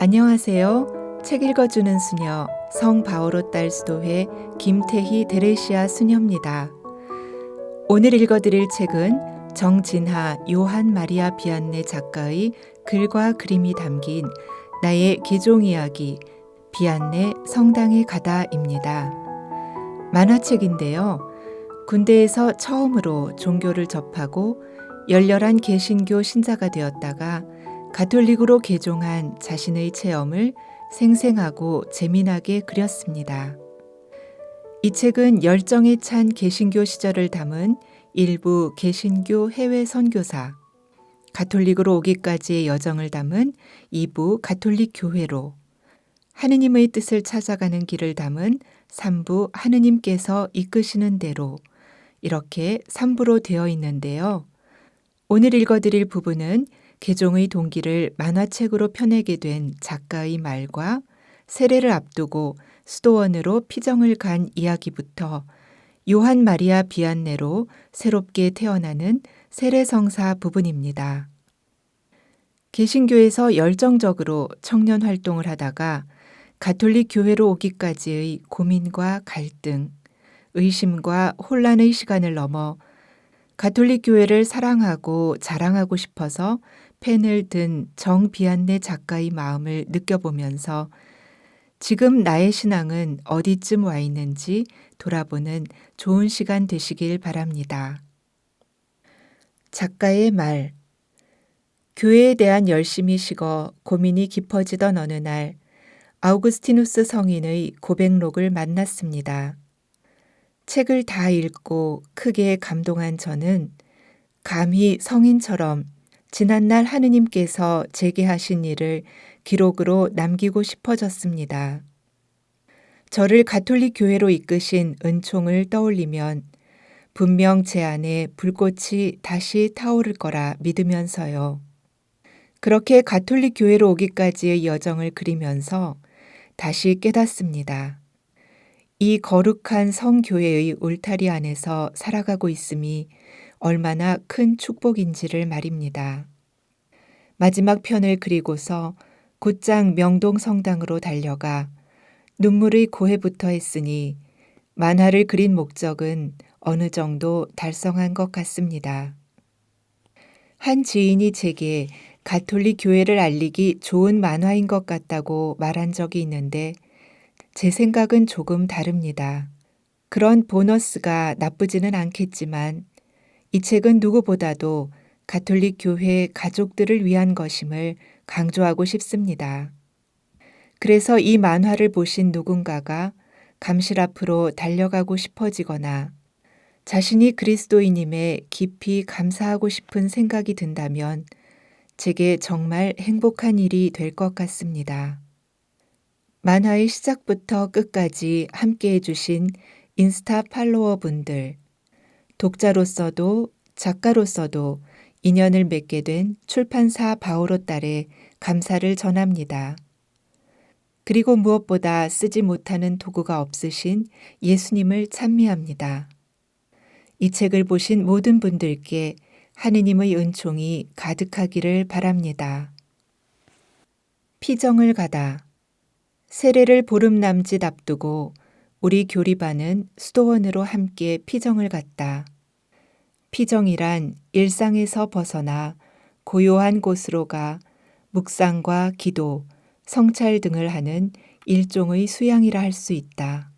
안녕하세요. 책 읽어주는 수녀 성 바오로 딸 수도회 김태희 데레시아 수녀입니다. 오늘 읽어드릴 책은 정진하 요한 마리아 비안네 작가의 글과 그림이 담긴 나의 개종 이야기 비안네 성당에 가다입니다. 만화책인데요. 군대에서 처음으로 종교를 접하고 열렬한 개신교 신자가 되었다가 가톨릭으로 개종한 자신의 체험을 생생하고 재미나게 그렸습니다. 이 책은 열정에 찬 개신교 시절을 담은 일부 개신교 해외 선교사, 가톨릭으로 오기까지의 여정을 담은 2부 가톨릭 교회로, 하느님의 뜻을 찾아가는 길을 담은 3부 하느님께서 이끄시는 대로 이렇게 3부로 되어 있는데요. 오늘 읽어드릴 부분은 개종의 동기를 만화책으로 펴내게 된 작가의 말과 세례를 앞두고 수도원으로 피정을 간 이야기부터 요한 마리아 비안네로 새롭게 태어나는 세례성사 부분입니다. 개신교에서 열정적으로 청년 활동을 하다가 가톨릭 교회로 오기까지의 고민과 갈등, 의심과 혼란의 시간을 넘어 가톨릭 교회를 사랑하고 자랑하고 싶어서 펜을 든 정비안네 작가의 마음을 느껴보면서 지금 나의 신앙은 어디쯤 와 있는지 돌아보는 좋은 시간 되시길 바랍니다. 작가의 말. 교회에 대한 열심이 식어 고민이 깊어지던 어느 날, 아우구스티누스 성인의 고백록을 만났습니다. 책을 다 읽고 크게 감동한 저는 감히 성인처럼 지난날 하느님께서 제게 하신 일을 기록으로 남기고 싶어졌습니다. 저를 가톨릭 교회로 이끄신 은총을 떠올리면 분명 제 안에 불꽃이 다시 타오를 거라 믿으면서요. 그렇게 가톨릭 교회로 오기까지의 여정을 그리면서 다시 깨닫습니다. 이 거룩한 성교회의 울타리 안에서 살아가고 있음이 얼마나 큰 축복인지를 말입니다. 마지막 편을 그리고서 곧장 명동 성당으로 달려가 눈물의 고해부터 했으니 만화를 그린 목적은 어느 정도 달성한 것 같습니다. 한 지인이 제게 가톨릭 교회를 알리기 좋은 만화인 것 같다고 말한 적이 있는데 제 생각은 조금 다릅니다. 그런 보너스가 나쁘지는 않겠지만 이 책은 누구보다도 가톨릭 교회 가족들을 위한 것임을 강조하고 싶습니다. 그래서 이 만화를 보신 누군가가 감실 앞으로 달려가고 싶어지거나 자신이 그리스도인임에 깊이 감사하고 싶은 생각이 든다면 제게 정말 행복한 일이 될 것 같습니다. 만화의 시작부터 끝까지 함께 해주신 인스타 팔로워 분들, 독자로서도 작가로서도 인연을 맺게 된 출판사 바오로 딸에 감사를 전합니다. 그리고 무엇보다 쓰지 못하는 도구가 없으신 예수님을 찬미합니다. 이 책을 보신 모든 분들께 하느님의 은총이 가득하기를 바랍니다. 피정을 가다. 세례를 보름 남짓 앞두고 우리 교리반은 수도원으로 함께 피정을 갔다. 피정이란 일상에서 벗어나 고요한 곳으로 가 묵상과 기도, 성찰 등을 하는 일종의 수양이라 할 수 있다.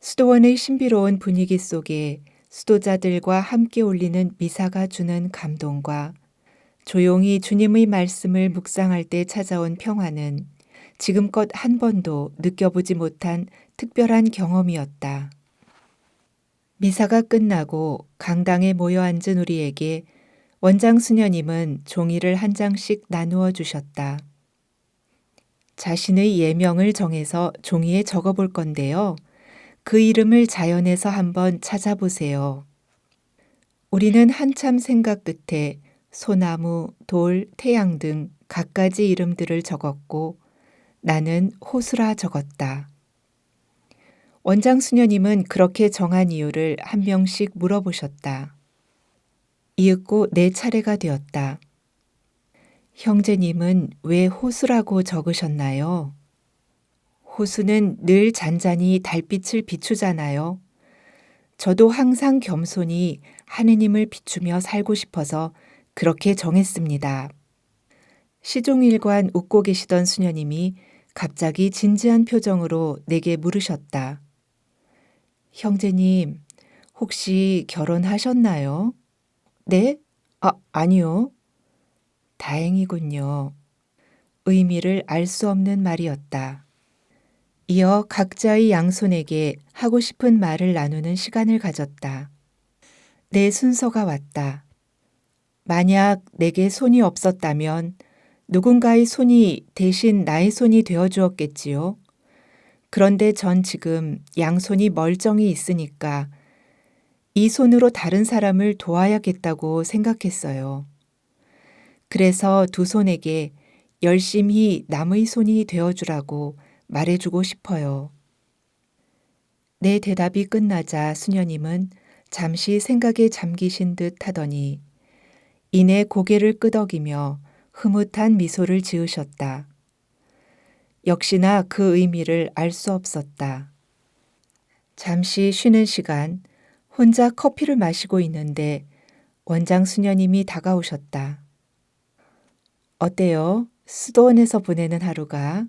수도원의 신비로운 분위기 속에 수도자들과 함께 올리는 미사가 주는 감동과 조용히 주님의 말씀을 묵상할 때 찾아온 평화는 지금껏 한 번도 느껴보지 못한 특별한 경험이었다. 미사가 끝나고 강당에 모여 앉은 우리에게 원장 수녀님은 종이를 한 장씩 나누어 주셨다. 자신의 예명을 정해서 종이에 적어 볼 건데요. 그 이름을 자연에서 한번 찾아보세요. 우리는 한참 생각 끝에 소나무, 돌, 태양 등 갖가지 이름들을 적었고 나는 호수라 적었다. 원장 수녀님은 그렇게 정한 이유를 한 명씩 물어보셨다. 이윽고 내 차례가 되었다. 형제님은 왜 호수라고 적으셨나요? 호수는 늘 잔잔히 달빛을 비추잖아요. 저도 항상 겸손히 하느님을 비추며 살고 싶어서 그렇게 정했습니다. 시종일관 웃고 계시던 수녀님이 갑자기 진지한 표정으로 내게 물으셨다. 형제님, 혹시 결혼하셨나요? 네? 아, 아니요. 다행이군요. 의미를 알 수 없는 말이었다. 이어 각자의 양손에게 하고 싶은 말을 나누는 시간을 가졌다. 내 순서가 왔다. 만약 내게 손이 없었다면 누군가의 손이 대신 나의 손이 되어 주었겠지요. 그런데 전 지금 양손이 멀쩡히 있으니까 이 손으로 다른 사람을 도와야겠다고 생각했어요. 그래서 두 손에게 열심히 남의 손이 되어주라고 말해주고 싶어요. 내 대답이 끝나자 수녀님은 잠시 생각에 잠기신 듯 하더니 이내 고개를 끄덕이며 흐뭇한 미소를 지으셨다. 역시나 그 의미를 알 수 없었다. 잠시 쉬는 시간 혼자 커피를 마시고 있는데 원장 수녀님이 다가오셨다. 어때요? 수도원에서 보내는 하루가?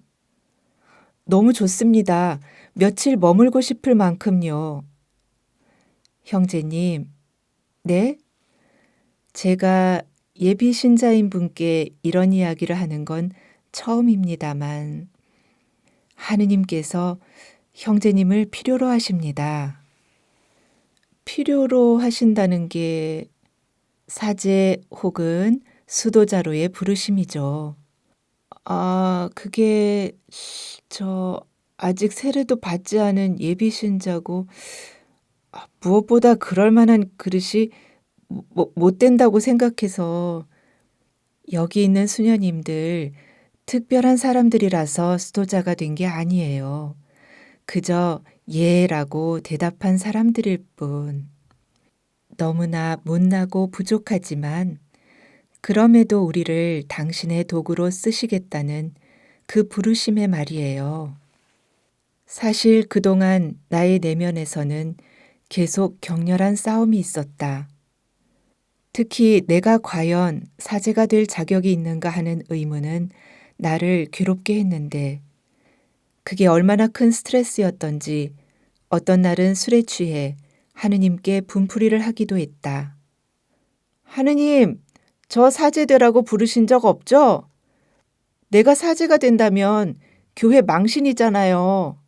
너무 좋습니다. 며칠 머물고 싶을 만큼요. 형제님, 네? 제가 예비 신자인 분께 이런 이야기를 하는 건 처음입니다만, 하느님께서 형제님을 필요로 하십니다. 필요로 하신다는 게 사제 혹은 수도자로의 부르심이죠. 아, 그게 저 아직 세례도 받지 않은 예비 신자고 아, 무엇보다 그럴 만한 그릇이 뭐, 못 된다고 생각해서 여기 있는 수녀님들 특별한 사람들이라서 수도자가 된 게 아니에요. 그저 예라고 대답한 사람들일 뿐. 너무나 못나고 부족하지만 그럼에도 우리를 당신의 도구로 쓰시겠다는 그 부르심의 말이에요. 사실 그동안 나의 내면에서는 계속 격렬한 싸움이 있었다. 특히 내가 과연 사제가 될 자격이 있는가 하는 의문은 나를 괴롭게 했는데 그게 얼마나 큰 스트레스였던지 어떤 날은 술에 취해 하느님께 분풀이를 하기도 했다. 하느님, 저 사제되라고 부르신 적 없죠? 내가 사제가 된다면 교회 망신이잖아요.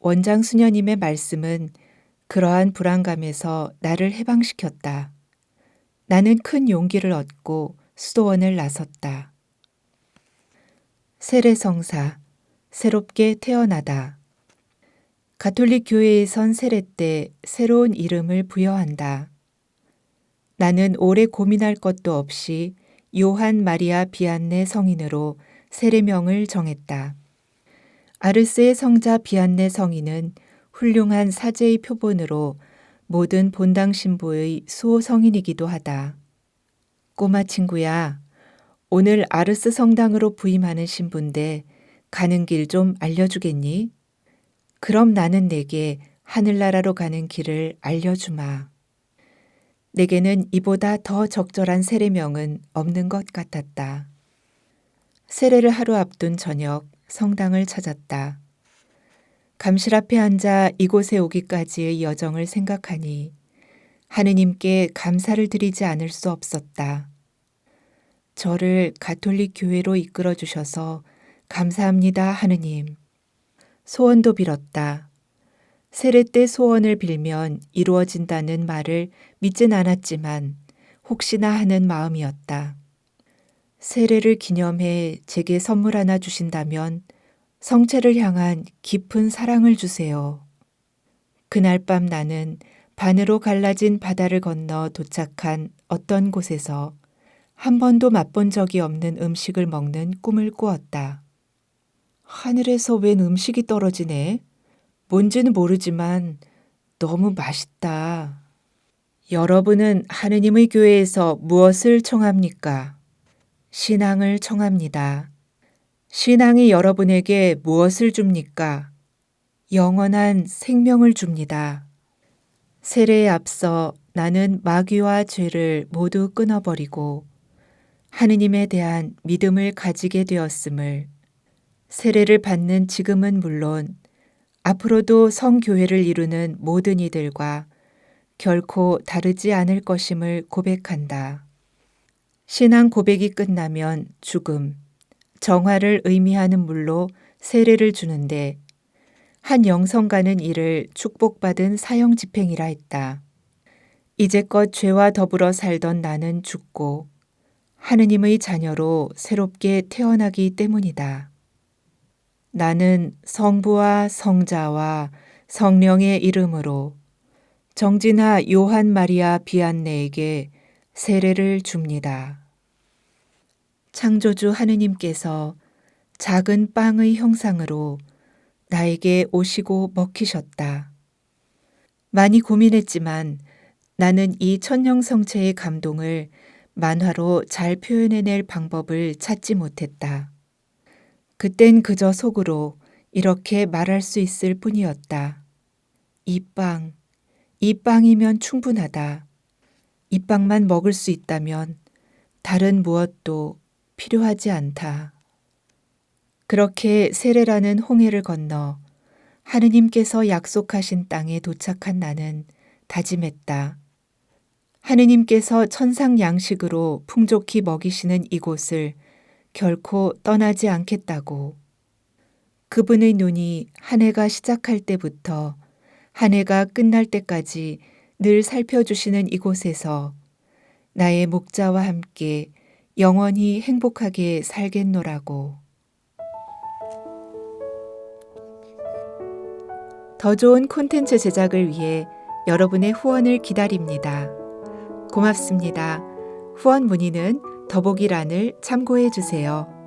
원장 수녀님의 말씀은 그러한 불안감에서 나를 해방시켰다. 나는 큰 용기를 얻고 수도원을 나섰다. 세례성사, 새롭게 태어나다. 가톨릭 교회에선 세례 때 새로운 이름을 부여한다. 나는 오래 고민할 것도 없이 요한 마리아 비안네 성인으로 세례명을 정했다. 아르스의 성자 비안네 성인은 훌륭한 사제의 표본으로 모든 본당 신부의 수호 성인이기도 하다. 꼬마 친구야, 오늘 아르스 성당으로 부임하는 신부인데 가는 길 좀 알려주겠니? 그럼 나는 내게 하늘나라로 가는 길을 알려주마. 내게는 이보다 더 적절한 세례명은 없는 것 같았다. 세례를 하루 앞둔 저녁 성당을 찾았다. 감실 앞에 앉아 이곳에 오기까지의 여정을 생각하니 하느님께 감사를 드리지 않을 수 없었다. 저를 가톨릭 교회로 이끌어 주셔서 감사합니다, 하느님. 소원도 빌었다. 세례 때 소원을 빌면 이루어진다는 말을 믿진 않았지만 혹시나 하는 마음이었다. 세례를 기념해 제게 선물 하나 주신다면 성체를 향한 깊은 사랑을 주세요. 그날 밤 나는 반으로 갈라진 바다를 건너 도착한 어떤 곳에서 한 번도 맛본 적이 없는 음식을 먹는 꿈을 꾸었다. 하늘에서 웬 음식이 떨어지네? 뭔지는 모르지만 너무 맛있다. 여러분은 하느님의 교회에서 무엇을 청합니까? 신앙을 청합니다. 신앙이 여러분에게 무엇을 줍니까? 영원한 생명을 줍니다. 세례에 앞서 나는 마귀와 죄를 모두 끊어버리고 하느님에 대한 믿음을 가지게 되었음을 세례를 받는 지금은 물론 앞으로도 성교회를 이루는 모든 이들과 결코 다르지 않을 것임을 고백한다. 신앙 고백이 끝나면 죽음, 정화를 의미하는 물로 세례를 주는데 한 영성가는 이를 축복받은 사형 집행이라 했다. 이제껏 죄와 더불어 살던 나는 죽고 하느님의 자녀로 새롭게 태어나기 때문이다. 나는 성부와 성자와 성령의 이름으로 정진아 요한 마리아 비안네에게 세례를 줍니다. 창조주 하느님께서 작은 빵의 형상으로 나에게 오시고 먹히셨다. 많이 고민했지만 나는 이 천년성체의 감동을 만화로 잘 표현해낼 방법을 찾지 못했다. 그땐 그저 속으로 이렇게 말할 수 있을 뿐이었다. 이 빵, 이 빵이면 충분하다. 이 빵만 먹을 수 있다면 다른 무엇도 필요하지 않다. 그렇게 세례라는 홍해를 건너 하느님께서 약속하신 땅에 도착한 나는 다짐했다. 하느님께서 천상 양식으로 풍족히 먹이시는 이곳을 결코 떠나지 않겠다고. 그분의 눈이 한 해가 시작할 때부터 한 해가 끝날 때까지 늘 살펴주시는 이곳에서 나의 목자와 함께 영원히 행복하게 살겠노라고. 더 좋은 콘텐츠 제작을 위해 여러분의 후원을 기다립니다. 고맙습니다. 후원 문의는 더보기란을 참고해 주세요.